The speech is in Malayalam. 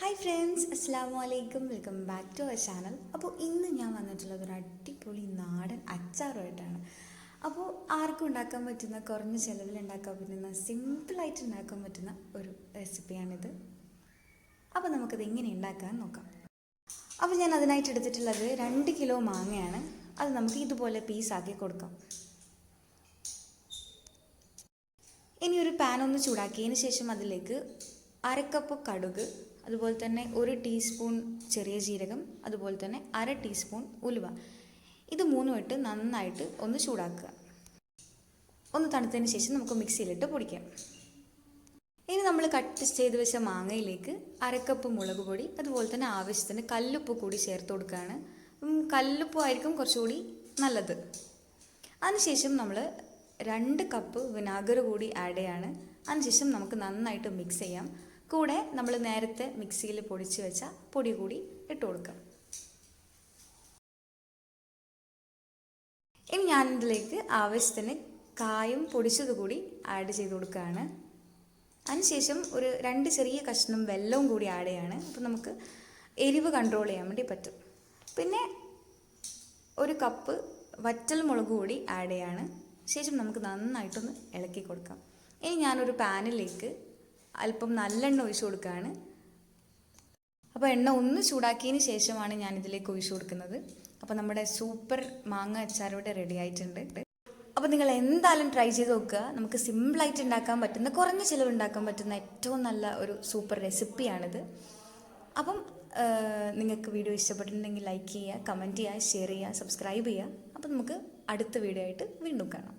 ഹായ് ഫ്രണ്ട്സ് അസ്സാം വലൈക്കും welcome back to our channel അപ്പോൾ ഇന്ന് ഞാൻ വന്നിട്ടുള്ളത് ഒരു അടിപൊളി നാടൻ അച്ചാറുമായിട്ടാണ്. അപ്പോൾ ആർക്കും ഉണ്ടാക്കാൻ പറ്റുന്ന കുറഞ്ഞ ചിലവിൽ ഉണ്ടാക്കാൻ പറ്റുന്ന സിമ്പിളായിട്ട് ഉണ്ടാക്കാൻ പറ്റുന്ന ഒരു റെസിപ്പിയാണിത് അപ്പോൾ നമുക്കത് എങ്ങനെ ഉണ്ടാക്കാൻ നോക്കാം. അപ്പോൾ ഞാൻ അതിനായിട്ട് എടുത്തിട്ടുള്ളത് രണ്ട് കിലോ മാങ്ങയാണ്. അത് നമുക്ക് ഇതുപോലെ പീസാക്കി കൊടുക്കാം. ഇനി ഒരു പാൻ ഒന്ന് ചൂടാക്കിയതിന് ശേഷം അതിലേക്ക് അരക്കപ്പ് കടുക് അതുപോലെ തന്നെ ഒരു ടീസ്പൂൺ ചെറിയ ജീരകം അതുപോലെ തന്നെ അര ടീസ്പൂൺ ഉലുവ. ഇത് മൂന്നും ഇട്ട് നന്നായിട്ട് ഒന്ന് ചൂടാക്കുക. ഒന്ന് തണുത്തതിന് ശേഷം നമുക്ക് മിക്സിയിലിട്ട് പൊടിക്കാം. ഇനി നമ്മൾ കട്ട് ചെയ്ത് വെച്ച മാങ്ങയിലേക്ക് അരക്കപ്പ് മുളക് പൊടി അതുപോലെ തന്നെ ആവശ്യത്തിന് കല്ലുപ്പ് കൂടി ചേർത്ത് കൊടുക്കുകയാണ്. കല്ലുപ്പായിരിക്കും കുറച്ചുകൂടി നല്ലത്. അതിനുശേഷം നമ്മൾ രണ്ട് കപ്പ് വിനാഗർ കൂടി ആഡ് ചെയ്യാണ്. അതിനുശേഷം നമുക്ക് നന്നായിട്ട് മിക്സ് ചെയ്യാം. കൂടെ നമ്മൾ നേരത്തെ മിക്സിയിൽ പൊടിച്ച് വെച്ച പൊടി കൂടി ഇട്ട് കൊടുക്കാം. ഇനി ഞാനിതിലേക്ക് ആവശ്യത്തിന് കായും പൊടിച്ചത് കൂടി ആഡ് ചെയ്ത് കൊടുക്കുകയാണ്. അതിനുശേഷം ഒരു രണ്ട് ചെറിയ കഷ്ണം വെല്ലവും കൂടി ആഡ് ചെയ്യാണ്. അപ്പോൾ നമുക്ക് എരിവ് കൺട്രോൾ ചെയ്യാൻ വേണ്ടി പറ്റും. പിന്നെ ഒരു കപ്പ് വറ്റൽ മുളക് കൂടി ആഡ് ചെയ്യാണ്. ശേഷം നമുക്ക് നന്നായിട്ടൊന്ന് ഇളക്കി കൊടുക്കാം. ഇനി ഞാനൊരു പാനിലേക്ക് അല്പം നല്ലെണ്ണ ഒഴിച്ചു കൊടുക്കുകയാണ്. അപ്പോൾ എണ്ണ ഒന്ന് ചൂടാക്കിയതിന് ശേഷമാണ് ഞാൻ ഇതിലേക്ക് ഒഴിച്ചു കൊടുക്കുന്നത്. അപ്പോൾ നമ്മുടെ സൂപ്പർ മാങ്ങ അച്ചാർ ഇവിടെ റെഡി ആയിട്ടുണ്ട്. അപ്പോൾ നിങ്ങൾ എന്തായാലും ട്രൈ ചെയ്ത് നോക്കുക. നമുക്ക് സിമ്പിളായിട്ട് ഉണ്ടാക്കാൻ പറ്റുന്ന കുറഞ്ഞ ചിലവ് ഉണ്ടാക്കാൻ പറ്റുന്ന ഏറ്റവും നല്ല ഒരു സൂപ്പർ റെസിപ്പിയാണിത് അപ്പം നിങ്ങൾക്ക് വീഡിയോ ഇഷ്ടപ്പെട്ടിട്ടുണ്ടെങ്കിൽ ലൈക്ക് ചെയ്യുക കമന്റ് ചെയ്യുക ഷെയർ ചെയ്യുക സബ്സ്ക്രൈബ് ചെയ്യുക. അപ്പോൾ നമുക്ക് അടുത്ത വീഡിയോ ആയിട്ട് വീണ്ടും കാണാം.